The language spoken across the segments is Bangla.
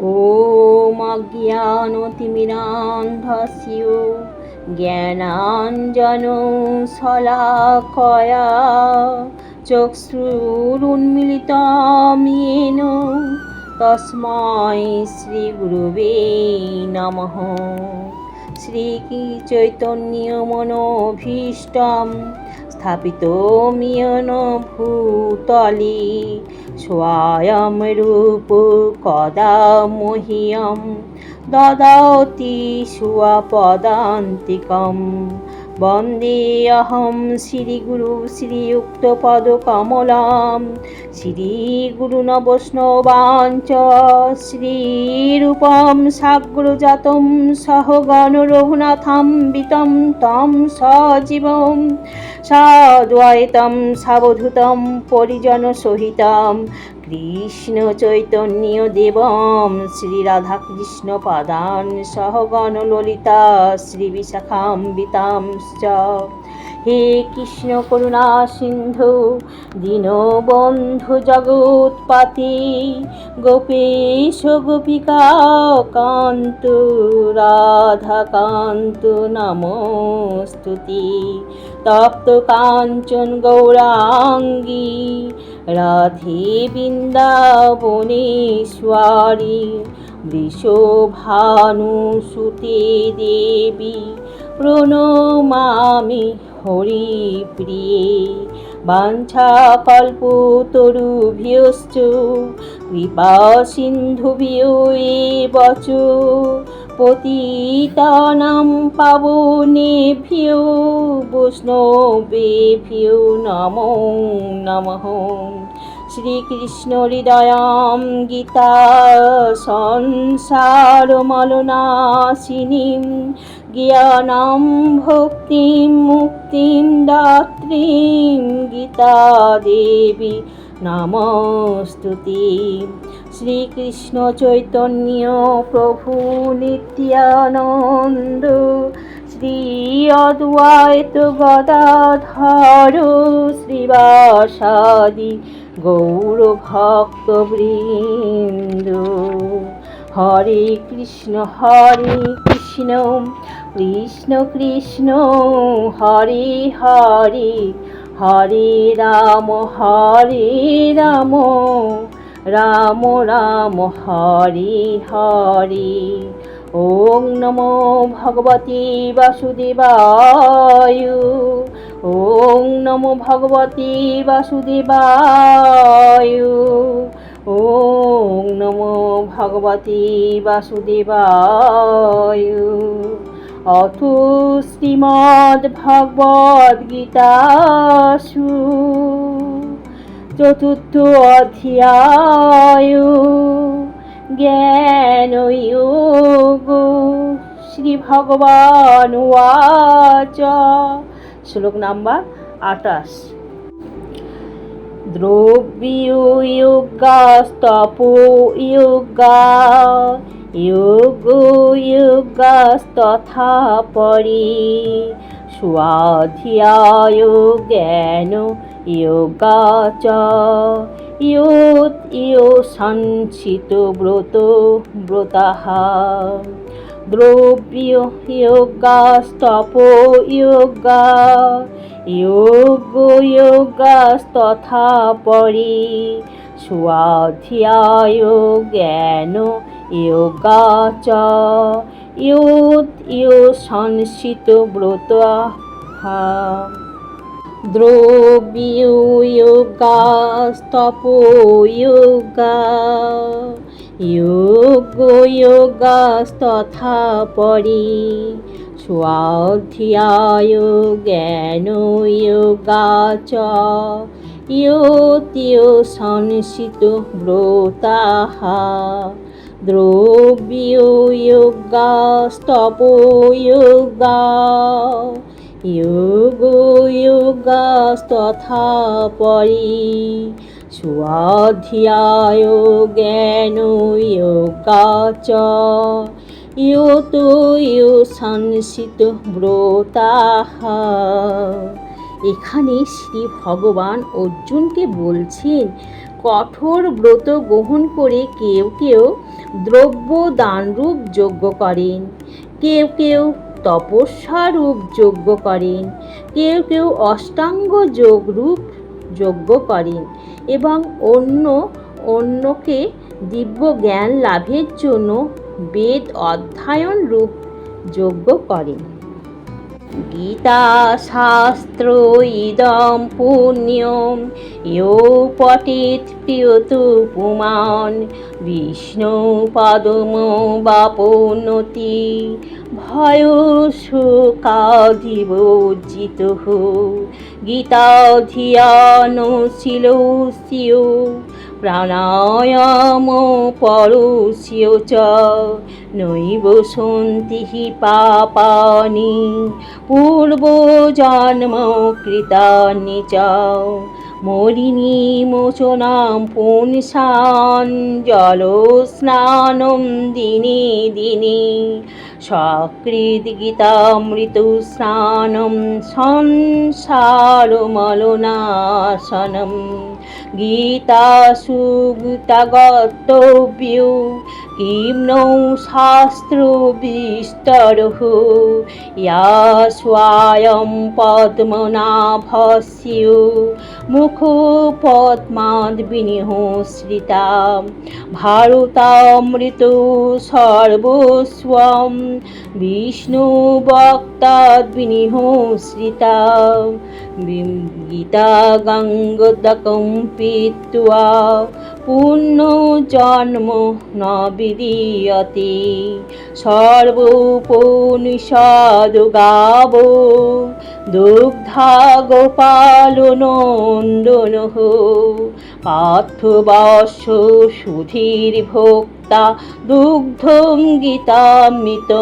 অজ্ঞানতিমিরান্ধস্য জ্ঞানাঞ্জন শলাকয়া চক্ষুরুন্মিলিতম ইয়েন তস্মৈ শ্রীগুরুবে নমঃ। শ্রীচৈতন্যমনোভীষ্টম স্থাপিত মিয়ন ভূতলে স্বয়ং রূপ কদা মহিয়ম দদাতি সুপদান্তিকম বন্দেহম শ্রীগুরু শ্রীযুক্তপদকমলাম শ্রীগুরুনবৈষ্ণবাঞ্চ শ্রীরূপম সাগ্রজাতম সহগণ রঘুনাথম বিতম তম সজীবম। সাদ্বৈতম সাবধূতম পরিজন সহিতম। কৃষ্ণ চৈতন্য দেবম শ্রী রাধা কৃষ্ণ পাদান সহগণ ললিতা শ্রী বিশাখাম্বিতাম হে কৃষ্ণ করুণা সিন্ধু দীনবন্ধু জগৎপাতি, গোপেশ গোপিকা কান্ত, রাধা কান্ত নমস্তুতি। তপ্ত কাঞ্চন গৌরাঙ্গী, রাধে বৃন্দাবনেশ্বরী, বৃষভানুসুতে দেবী প্রণমামি হরিপ্রিয়ে বাঞ্ছাকল্পতরুভ্যশ্চ কৃপা সিন্ধুভ্যো বচ। পতিতানাং পাবনেভ্যো বৈষ্ণবেভ্যো নমো নমঃ। শ্রীকৃষ্ণ হৃদয়াম গীতা সংসারমলনাশিনীম জ্ঞানাম ভক্তিম মুক্তিম দাত্রীম গীতা দেবী নমস্তুতি। শ্রীকৃষ্ণ চৈতন্য প্রভু নিত্যানন্দ শ্রী অদ্বৈত গদাধর শ্রীবাসাদি গৌরভক্তবৃন্দ। হরে কৃষ্ণ হরে কৃষ্ণ কৃষ্ণ কৃষ্ণ, হরে হরে হরে রাম হরে রাম রাম রাম, হরে হরে। ওং নমো ভগবতে বাসুদেবায়। ওং নমো ভগবতে বাসুদেবায়। ওং নমো ভগবতে বাসুদেবায়। অথ শ্রীমদ্ ভগবদ গীতাসু চতুর্থ অধ্যায়। জ্ঞানয়োগ শ্রী ভগবান ওয়াচ। শ্লোক নাম্বার আটাশ দ্রব্যয়োগাস্তপো যোগা যোগ যোগাস্তথা পরি। স্বাধ্যায় জ্ঞান যোগা চ। ইয়ত, ইয় সঞ্চিত ব্রত, ব্রতাহ। দ্রব্য যোগাস্তপ যোগা যোগ যোগাস্তথা পরি। স্বাধ্যায় জ্ঞান যোগা চ। ইয়ত, ইয় সংসিত ব্রত দ্রব্যয়োগাস্তপ যোগা যোগ যোগাস্তথা পরি স্বাধ্যায় জ্ঞান যোগা চ ইয়তীয় সংসিত ব্রতাহা দ্রব্যয়োগাস্তপ যোগা যোগ যোগাস্তথা পরি স্বাধ্যায় জ্ঞান যোগা চ ইয়ত ইয় সংসিত ব্রতাহা এখানে শ্রী ভগবান অর্জুনকে বলছেন, কঠোর ব্রত গ্রহণ করে কেউ কেউ দ্রব্য দানরূপ যজ্ঞ করেন। কেউ কেউ তপস্যা রূপ যজ্ঞ করেন। কেউ কেউ অষ্টাঙ্গ যোগ রূপ যজ্ঞ করেন এবং অন্য অন্যকে দিব্য জ্ঞান লাভের জন্য বেদ অধ্যয়ন রূপ যজ্ঞ করেন। গীতা শাস্ত্র ইদম পুণ্যম ইয়ো পটেত প্রিয়ত পুমান বিষ্ণু পদম বাপনতি ভয় শোকাধিবজ্জিত গীতাধিয়ান শিলস্য প্রাণায়াম পরস্য চ। নৈব সন্তি পাপানি পূর্বজন্ম কৃতানি চ মলিনী মোচনাম পুংসান জলস্নানম দিনে দিনে। সকৃদ গীতামৃত স্নানম, সংসারমলনাশনম। গীতা সুগীতাগতব্য কিম নৌ শাস্ত্র বিস্তরহ ইয়া স্বয়ং পদ্মনাভস্য মুখ পদ্মাদ বিনিহশ্রিতা ভারতামৃত সর্বস্বম বিষ্ণু বক্তাদ বিনিহশ্রিতা গীতা গঙ্গদকম পীত্বা পুণ্যজন্ম ন সর্বোপনিষদ গাব দুগ্ধা গোপাল নন্দন পার্থবাস সুধীর ভোক্তা দুগ্ধম গীতামৃত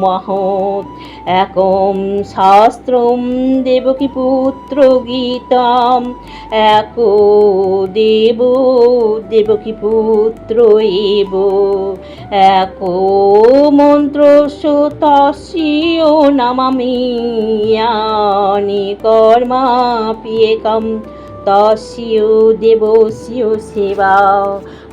মহৎ। একম শাস্ত্রম দেবকী পুত্র গীতাম। এক দেব দেবকী পুত্র এব। এক মন্ত্র তস্য নামামি ইয়ানি কর্মাপ্যেকম তস্য দেবস্য সেবা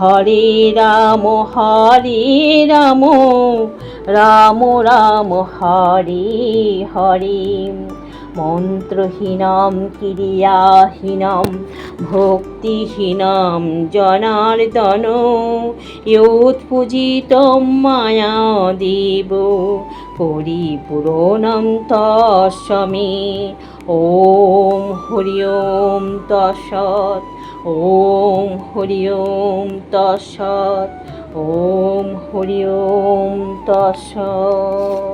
হরে রাম হরে রাম রাম রাম, হরে হরে। মন্ত্রহীনম, ক্রিয়াহীনম, ভক্তিহীনম, জনার্দন ইয়ুৎপূজিতম মায়া দেব পরিপূরণম তস্মে ওম হরি ওম তৎসৎ। ওম হরি ওম তৎসৎ ওম হরি ওম তৎসৎ।